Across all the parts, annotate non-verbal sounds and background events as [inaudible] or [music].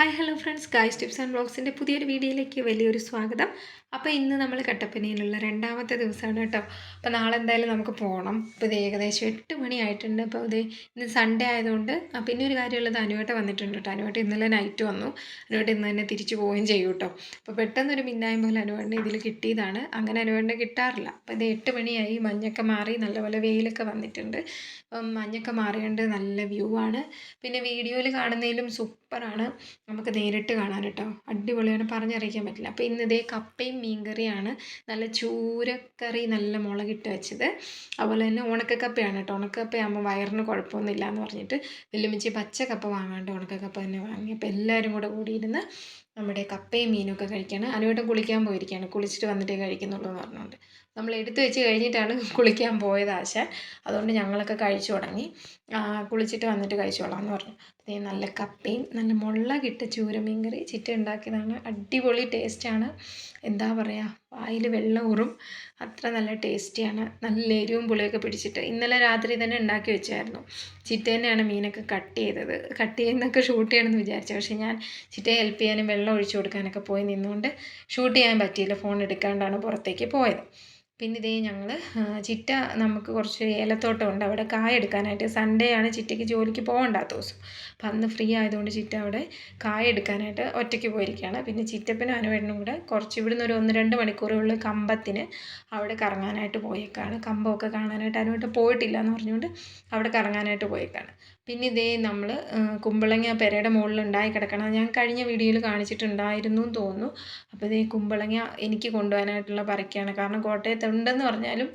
Hi hello friends guys tips and ബ്ലോഗ്സിന്റെ പുതിയൊരു വീഡിയോയിലേക്ക് വലിയൊരു സ്വാഗതം. അപ്പോൾ ഇന്ന് നമ്മൾ കട്ടപ്പനയിലുള്ള രണ്ടാമത്തെ ദിവസമാണ് കേട്ടോ. അപ്പോൾ നാളെ എന്തായാലും നമുക്ക് പോകണം ഇപ്പോൾ ഇത് ഏകദേശം എട്ട് മണിയായിട്ടുണ്ട് അപ്പോൾ ഇത് ഇന്ന് സൺഡേ ആയതുകൊണ്ട് പിന്നെ ഒരു കാര്യമുള്ളത് അനുവേട്ട വന്നിട്ടുണ്ട് കേട്ടോ. അനുവേട്ട ഇന്നലെ നൈറ്റ് വന്നു. അനുവേട്ട ഇന്ന് തന്നെ തിരിച്ചു പോവുകയും ചെയ്യും കേട്ടോ. അപ്പോൾ പെട്ടെന്നൊരു മിന്നായം പോലെ അനുവേണ്ട ഇതിൽ കിട്ടിയതാണ്. അങ്ങനെ അനുവേണ്ട കിട്ടാറില്ല. അപ്പോൾ ഇത് എട്ട് മണിയായി. മഞ്ഞൊക്കെ മാറി നല്ലപോലെ വെയിലൊക്കെ വന്നിട്ടുണ്ട്. അപ്പം മഞ്ഞൊക്കെ മാറിയുണ്ട് നല്ല വ്യൂ ആണ്. പിന്നെ വീഡിയോയിൽ കാണുന്നതിലും സൂപ്പറാണ്. നമുക്ക് നേരിട്ട് കാണാൻ കേട്ടോ. അടിപൊളിയാണ്. പറഞ്ഞറിയിക്കാൻ പറ്റില്ല. അപ്പോൾ ഇന്ന് ഇതേ കപ്പയും മീൻകറിയാണ്. നല്ല ചൂരക്കറി നല്ല മുളകിട്ട് വെച്ചത്. അതുപോലെ തന്നെ ഉണക്കക്കപ്പയാണ് കേട്ടോ. ഉണക്കക്കപ്പയാകുമ്പോൾ വയറിന് കുഴപ്പമൊന്നുമില്ല എന്ന് പറഞ്ഞിട്ട്. വെല്ലുമിച്ചി പച്ചക്കപ്പ വാങ്ങാണ്ട് ഉണക്കക്കപ്പ തന്നെ വാങ്ങി. അപ്പോൾ എല്ലാവരും കൂടെ കൂടിയിരുന്ന് നമ്മുടെ കപ്പയും മീനൊക്കെ കഴിക്കുകയാണ് അനുവേട്ടം കുളിക്കാൻ പോയിരിക്കുകയാണ്. കുളിച്ചിട്ട് വന്നിട്ടേ കഴിക്കുന്നുള്ളൂ എന്ന് പറഞ്ഞുകൊണ്ട്. നമ്മൾ എടുത്തു വെച്ച് കഴിഞ്ഞിട്ടാണ് കുളിക്കാൻ പോയത് ആശ. അതുകൊണ്ട് ഞങ്ങളൊക്കെ കഴിച്ചു തുടങ്ങി. കുളിച്ചിട്ട് വന്നിട്ട് കഴിച്ചോളാം എന്ന് പറഞ്ഞു. അതേ നല്ല കപ്പയും നല്ല മുള്ള കിട്ട ചൂരമീൻ കറി ചിറ്റ ഉണ്ടാക്കിയതാണ്. അടിപൊളി ടേസ്റ്റാണ് എന്താ പറയുക വായിൽ വെള്ളം ഊറും. അത്ര നല്ല ടേസ്റ്റിയാണ്. നല്ല എരിവും പുളിയൊക്കെ പിടിച്ചിട്ട് ഇന്നലെ രാത്രി തന്നെ ഉണ്ടാക്കി വെച്ചായിരുന്നു. ചിറ്റ തന്നെയാണ് മീനൊക്കെ കട്ട് ചെയ്തത്. കട്ട് ചെയ്യുന്നൊക്കെ ഷൂട്ട് ചെയ്യണമെന്ന് വിചാരിച്ചു. പക്ഷേ ഞാൻ ചിറ്റയെ ഹെൽപ്പ് ചെയ്യാനും വെള്ളം ഒഴിച്ചു കൊടുക്കാനൊക്കെ പോയി നിന്നുകൊണ്ട് ഷൂട്ട് ചെയ്യാൻ പറ്റിയില്ല. ഫോൺ എടുക്കാണ്ടാണ് പുറത്തേക്ക് പോയത്. പിന്നെ ഇതേ ഞങ്ങൾ ചിറ്റ നമുക്ക് കുറച്ച് ഏലത്തോട്ടമുണ്ട് അവിടെ കായ എടുക്കാനായിട്ട് സൺഡേ ആണ് ചിറ്റയ്ക്ക് ജോലിക്ക് പോകണ്ടാത്ത ദിവസം. അപ്പം അന്ന് ഫ്രീ ആയതുകൊണ്ട് ചിറ്റ അവിടെ കായ എടുക്കാനായിട്ട് ഒറ്റയ്ക്ക് പോയിരിക്കുകയാണ്. പിന്നെ ചിറ്റപ്പനും അനുവേടനും കൂടെ കുറച്ച് ഇവിടുന്ന് ഒരു ഒന്ന് രണ്ട് മണിക്കൂറുള്ള കമ്പത്തിന് അവിടെ കറങ്ങാനായിട്ട് പോയേക്കാണ്. കമ്പമൊക്കെ കാണാനായിട്ട് അനുവേട്ടൻ പോയിട്ടില്ല എന്ന് പറഞ്ഞുകൊണ്ട് അവിടെ കറങ്ങാനായിട്ട് പോയേക്കാണ്. പിന്നെ ഇതേ നമ്മൾ കുമ്പളങ്ങ പെരയുടെ മുകളിൽ ഉണ്ടായി കിടക്കണം ഞാൻ കഴിഞ്ഞ വീഡിയോയിൽ കാണിച്ചിട്ടുണ്ടായിരുന്നു എന്ന് തോന്നുന്നു. അപ്പോൾ ഇതേ കുമ്പളങ്ങ എനിക്ക് കൊണ്ടുപോകാനായിട്ടുള്ള പറിക്കുകയാണ് കാരണം കോട്ടയത്ത് ഉണ്ടെന്ന് പറഞ്ഞാലും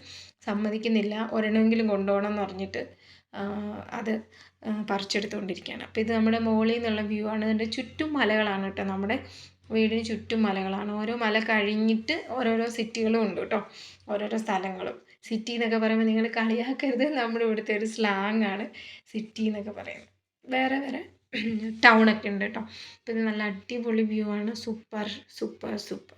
സമ്മതിക്കുന്നില്ല. ഒരെണ്ണമെങ്കിലും കൊണ്ടുപോകണം എന്ന് പറഞ്ഞിട്ട് അത് പറിച്ചെടുത്തുകൊണ്ടിരിക്കുകയാണ്. അപ്പോൾ ഇത് നമ്മുടെ മുകളിൽ നിന്നുള്ള വ്യൂ ആണ്. ഇതിന്റെ ചുറ്റും മലകളാണ് കേട്ടോ. നമ്മുടെ വീടിന് ചുറ്റും മലകളാണ്. ഓരോ മല കഴിഞ്ഞിട്ട് ഓരോരോ സിറ്റികളും ഉണ്ട് കേട്ടോ. ഓരോരോ സ്ഥലങ്ങളും. സിറ്റി എന്നൊക്കെ പറയുമ്പോൾ നിങ്ങൾ കളിയാക്കരുത്. നമ്മുടെ ഇവിടുത്തെ ഒരു സ്ലാങ് ആണ് സിറ്റി എന്നൊക്കെ പറയുന്നത്. വേറെ വേറെ [clears throat] ഒക്കെ ഉണ്ട് കേട്ടോ ഇപ്പം നല്ല അടിപൊളി വ്യൂ ആണ്. Super super super.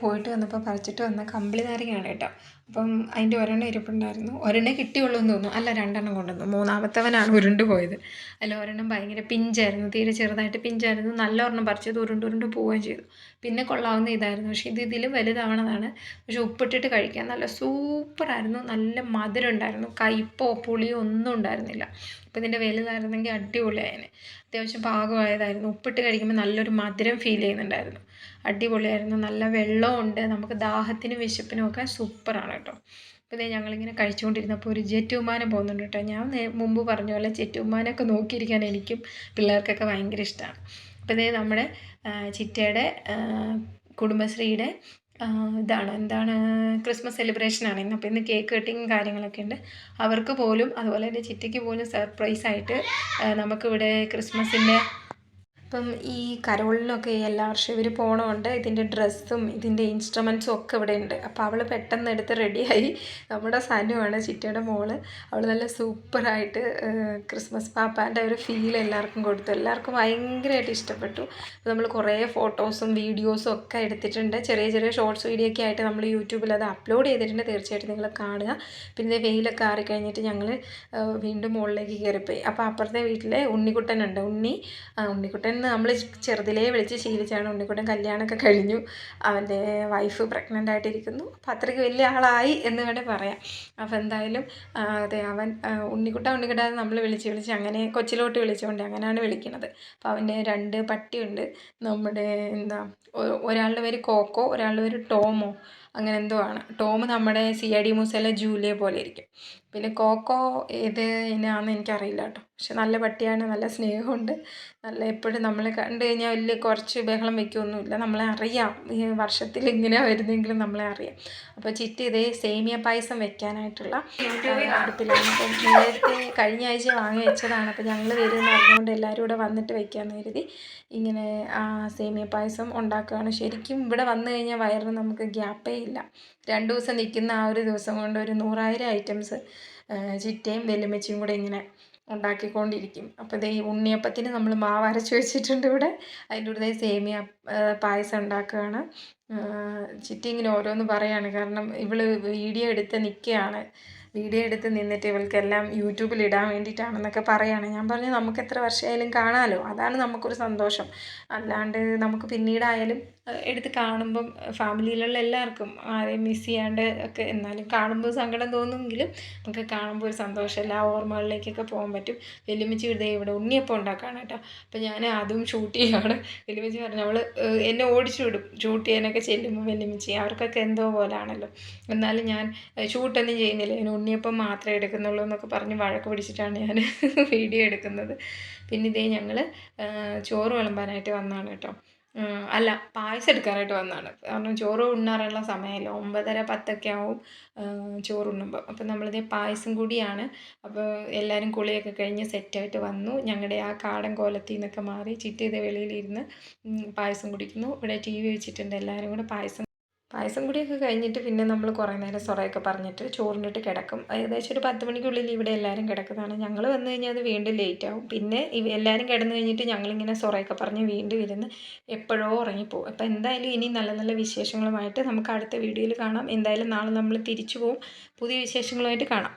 പോയിട്ട് വന്നപ്പോൾ പറിച്ചിട്ട് വന്ന കമ്പിളി നാരങ്ങയാണ് കേട്ടോ. അപ്പം അതിന്റെ ഒരെണ്ണം ഇരിപ്പുണ്ടായിരുന്നു. ഒരെണ്ണേ കിട്ടിയുള്ളൂ എന്ന് തോന്നുന്നു. അല്ല രണ്ടെണ്ണം കൊണ്ടുവന്നു. മൂന്നാമത്തവനാണ് ഉരുണ്ട് പോയത്. അല്ല ഒരെണ്ണം ഭയങ്കര പിഞ്ചായിരുന്നു. തീരെ ചെറുതായിട്ട് പിഞ്ചായിരുന്നു. നല്ല ഒരെണ്ണം പറിച്ചത് ഉരുണ്ട് ഉരുണ്ട് പോവുകയും ചെയ്തു. പിന്നെ കൊള്ളാവുന്ന ഇതായിരുന്നു. പക്ഷേ ഇത് ഇതിലും വലുതാവണതാണ്. പക്ഷെ ഉപ്പിട്ടിട്ട് കഴിക്കാൻ നല്ല സൂപ്പറായിരുന്നു. നല്ല മധുരം ഉണ്ടായിരുന്നു. കയ്പോ പുളിയോ ഒന്നും ഉണ്ടായിരുന്നില്ല. അപ്പോൾ ഇതിന്റെ വലുതായിരുന്നെങ്കിൽ അടിപൊളിയായേനെ അത്യാവശ്യം പാകമായതായിരുന്നു. ഉപ്പിട്ട് കഴിക്കുമ്പോൾ നല്ലൊരു മധുരം ഫീൽ ചെയ്യുന്നുണ്ടായിരുന്നു. അടിപൊളിയായിരുന്നു. നല്ല വെള്ളമുണ്ട് നമുക്ക് ദാഹത്തിനും വിശപ്പിനും ഒക്കെ സൂപ്പറാണ് കേട്ടോ. അപ്പോൾ ഞങ്ങളിങ്ങനെ കഴിച്ചുകൊണ്ടിരുന്നപ്പോൾ ഒരു ജെറ്റ് വിമാനം പോകുന്നുണ്ട് കേട്ടോ. ഞാൻ മുമ്പ് പറഞ്ഞ പോലെ ജെറ്റ് വിമാനമൊക്കെ നോക്കിയിരിക്കാൻ എനിക്കും പിള്ളേർക്കൊക്കെ ഭയങ്കര ഇഷ്ടമാണ് അപ്പോൾ ഇതേ നമ്മുടെ ചിറ്റയുടെ കുടുംബശ്രീയുടെ ഇതാണ്. എന്താണ്? ക്രിസ്മസ് സെലിബ്രേഷനാണ് ഇന്ന്. അപ്പോൾ ഇന്ന് കേക്ക് കട്ടിങ് കാര്യങ്ങളൊക്കെ ഉണ്ട്. അവർക്ക് പോലും അതുപോലെ തന്നെ ചിറ്റയ്ക്ക് പോലും സർപ്രൈസായിട്ട് നമുക്കിവിടെ ക്രിസ്മസിന്റെ ഇപ്പം ഈ കരോളിനൊക്കെ എല്ലാ വർഷവും ഇവർ പോകണമുണ്ട് ഇതിന്റെ ഡ്രസ്സും ഇതിന്റെ ഇൻസ്ട്രുമെൻസും ഒക്കെ ഇവിടെ ഉണ്ട് അപ്പോൾ അവൾ പെട്ടെന്ന് എടുത്ത് റെഡിയായി നമ്മുടെ സനുവാണ് ചിറ്റയുടെ മോൾ. അവൾ നല്ല സൂപ്പറായിട്ട് ക്രിസ്മസ് പാപ്പാന്റെ ഒരു ഫീൽ എല്ലാവർക്കും കൊടുത്തു. എല്ലാവർക്കും ഭയങ്കരമായിട്ട് ഇഷ്ടപ്പെട്ടു. അപ്പോൾ നമ്മൾ കുറേ ഫോട്ടോസും വീഡിയോസും ഒക്കെ എടുത്തിട്ടുണ്ട്. ചെറിയ ചെറിയ ഷോർട്സ് വീഡിയോ ഒക്കെ ആയിട്ട് നമ്മൾ യൂട്യൂബിൽ അത് അപ്ലോഡ് ചെയ്തിട്ടുണ്ട്. തീർച്ചയായിട്ടും നിങ്ങൾ കാണുക. പിന്നെ വെയിലൊക്കെ ആറിക്കഴിഞ്ഞിട്ട് ഞങ്ങൾ വീണ്ടും മുകളിലേക്ക് കയറിപ്പോയി അപ്പോൾ അപ്പുറത്തെ വീട്ടിലെ ഉണ്ണിക്കുട്ടനുണ്ട് ഉണ്ണി ആ, ഉണ്ണിക്കുട്ടൻ നമ്മൾ ചെറുതിലേ വിളിച്ച് ശീലിച്ചാണ് ഉണ്ണിക്കുട്ടൻ കല്യാണമൊക്കെ കഴിഞ്ഞു. അവന്റെ വൈഫ് പ്രഗ്നന്റ് ആയിട്ടിരിക്കുന്നു. അപ്പോൾ അത്രയ്ക്ക് വലിയ ആളായി എന്ന് വേണേൽ പറയാം. അപ്പോൾ എന്തായാലും അതെ അവൻ ഉണ്ണിക്കുട്ട ഉണ്ണിക്കുട്ട നമ്മൾ വിളിച്ച് വിളിച്ച് അങ്ങനെ കൊച്ചിലോട്ട് വിളിച്ചുകൊണ്ട് അങ്ങനെയാണ് വിളിക്കുന്നത്. അപ്പോൾ അവന്റെ രണ്ട് പട്ടിയുണ്ട്. നമ്മുടെ എന്താ ഒരാളുടെ പേര് കോക്കോ ഒരാളുടെ പേര് ടോമോ. അങ്ങനെ എന്തോ ആണ്. ടോം നമ്മുടെ സി ഐ ഡി മൂസയിലെ ജൂലിയെ പോലെ ഇരിക്കും. പിന്നെ കോക്കോ ഏത് ഇനാന്ന് എനിക്കറിയില്ല കേട്ടോ. പക്ഷെ നല്ല പട്ടിയാണ് നല്ല സ്നേഹമുണ്ട്. നല്ല എപ്പോഴും നമ്മളെ കണ്ടു കഴിഞ്ഞാൽ വലിയ കുറച്ച് ബഹളം വയ്ക്കുകയൊന്നുമില്ല നമ്മളെ അറിയാം. ഈ വർഷത്തിൽ ഇങ്ങനെയാണ് വരുന്നെങ്കിലും നമ്മളെ അറിയാം. അപ്പോൾ ചിറ്റ് ഇതേ സേമിയ പായസം വെക്കാനായിട്ടുള്ള അടുപ്പിലാണ്. അപ്പം നേരത്തെ കഴിഞ്ഞ ആഴ്ച വാങ്ങി വെച്ചതാണ്. അപ്പോൾ ഞങ്ങൾ വരുമെന്ന് അറിഞ്ഞുകൊണ്ട് എല്ലാവരും കൂടെ വന്നിട്ട് വെക്കാമെന്ന് കരുതി ഇങ്ങനെ സേമിയ പായസം ഉണ്ടാക്കുകയാണ്. ശരിക്കും ഇവിടെ വന്നു കഴിഞ്ഞാൽ വയറിന് നമുക്ക് ഗ്യാപ്പേ ഇല്ല. രണ്ട് ദിവസം നിൽക്കുന്ന ആ ഒരു ദിവസം കൊണ്ട് ഒരു നൂറായിരം ഐറ്റംസ് ചിറ്റയും വെല്ലുമിച്ചയും കൂടെ ഇങ്ങനെ ഉണ്ടാക്കിക്കൊണ്ടിരിക്കും. അപ്പോൾ ഈ ഉണ്ണിയപ്പത്തിന് നമ്മൾ മാവ് അരച്ച് വെച്ചിട്ടുണ്ട് ഇവിടെ. അതിന്റെ കൂടെ സേമിയ പായസം ഉണ്ടാക്കുകയാണ്. ചിറ്റി ഇങ്ങനെ ഓരോന്ന് പറയാണ്. കാരണം ഇവൾ വീഡിയോ എടുത്ത് നിൽക്കുകയാണ്. വീഡിയോ എടുത്ത് നിന്നിട്ട് ഇവൾക്കെല്ലാം യൂട്യൂബിൽ ഇടാൻ വേണ്ടിയിട്ടാണെന്നൊക്കെ പറയുകയാണ് ഞാൻ പറഞ്ഞു നമുക്ക് എത്ര വർഷമായാലും കാണാമല്ലോ അതാണ് നമുക്കൊരു സന്തോഷം. അല്ലാണ്ട് നമുക്ക് പിന്നീടായാലും എടുത്ത് കാണുമ്പം ഫാമിലിയിലുള്ള എല്ലാവർക്കും ആരെയും മിസ് ചെയ്യാണ്ട് ഒക്കെ എന്നാലും കാണുമ്പോൾ സങ്കടം തോന്നുമെങ്കിലും നമുക്ക് കാണുമ്പോൾ ഒരു സന്തോഷം. എല്ലാ ഓർമ്മകളിലേക്കൊക്കെ പോകാൻ പറ്റും. വെല്ലുമിച്ച് ഇതേ ഇവിടെ ഉണ്ണിയപ്പം ഉണ്ടാക്കാണ് കേട്ടോ. അപ്പോൾ ഞാൻ അതും ഷൂട്ട് ചെയ്യുകയാണ് വെല്ലുമിച്ച് പറഞ്ഞു അവൾ എന്നെ ഓടിച്ചു വിടും. ഷൂട്ട് ചെയ്യാനൊക്കെ ചെല്ലുമ്പോൾ വെല്ലുമിച്ച് അവർക്കൊക്കെ എന്തോ പോലാണല്ലോ. എന്നാലും ഞാൻ ഷൂട്ടൊന്നും ചെയ്യുന്നില്ല. ഞാൻ ഉണ്ണിയപ്പം മാത്രമേ എടുക്കുന്നുള്ളൂ എന്നൊക്കെ പറഞ്ഞ് വഴക്ക് പിടിച്ചിട്ടാണ് ഞാൻ [laughs] വീഡിയോ എടുക്കുന്നത്. പിന്നെ ഇതേ ഞങ്ങൾ ചോറ് വിളമ്പാനായിട്ട് വന്നതാണ് കേട്ടോ. അല്ല പായസം എടുക്കാനായിട്ട് വന്നതാണ്. കാരണം ചോറ് ഉണ്ണാറുള്ള സമയമല്ല. ഒമ്പതര പത്തൊക്കെ ആവും ചോറ് ഉണ്ണുമ്പോൾ അപ്പം നമ്മളിതേ പായസം കൂടിയാണ്. അപ്പോൾ എല്ലാവരും കുളിയൊക്കെ കഴിഞ്ഞ് സെറ്റായിട്ട് വന്നു. ഞങ്ങളുടെ ആ കാടൻ കോലത്തിൽ നിന്നൊക്കെ മാറി ചിറ്റി ഇതേ വെളിയിലിരുന്ന് പായസം കുടിക്കുന്നു. ഇവിടെ ടി വി വെച്ചിട്ടുണ്ട്. എല്ലാവരും കൂടെ പായസം പായസം കൂടിയൊക്കെ കഴിഞ്ഞിട്ട് പിന്നെ നമ്മൾ കുറേ നേരം സൊറയൊക്കെ പറഞ്ഞിട്ട് ചോറിനിട്ട് കിടക്കും. ഏകദേശം ഒരു പത്ത് മണിക്കുള്ളിൽ ഇവിടെ എല്ലാവരും കിടക്കുന്നതാണ്. ഞങ്ങൾ വന്നു കഴിഞ്ഞാൽ അത് വീണ്ടും ലേറ്റ് ആവും. പിന്നെ എല്ലാവരും കിടന്നു കഴിഞ്ഞിട്ട് ഞങ്ങളിങ്ങനെ സൊറയൊക്കെ പറഞ്ഞ് വീണ്ടും ഇരുന്ന് എപ്പോഴോ ഉറങ്ങിപ്പോവും. അപ്പോൾ എന്തായാലും ഇനി നല്ല നല്ല വിശേഷങ്ങളുമായിട്ട് നമുക്ക് അടുത്ത വീഡിയോയിൽ കാണാം. എന്തായാലും നാളെ നമ്മൾ തിരിച്ചു പോവും. പുതിയ വിശേഷങ്ങളുമായിട്ട് കാണാം.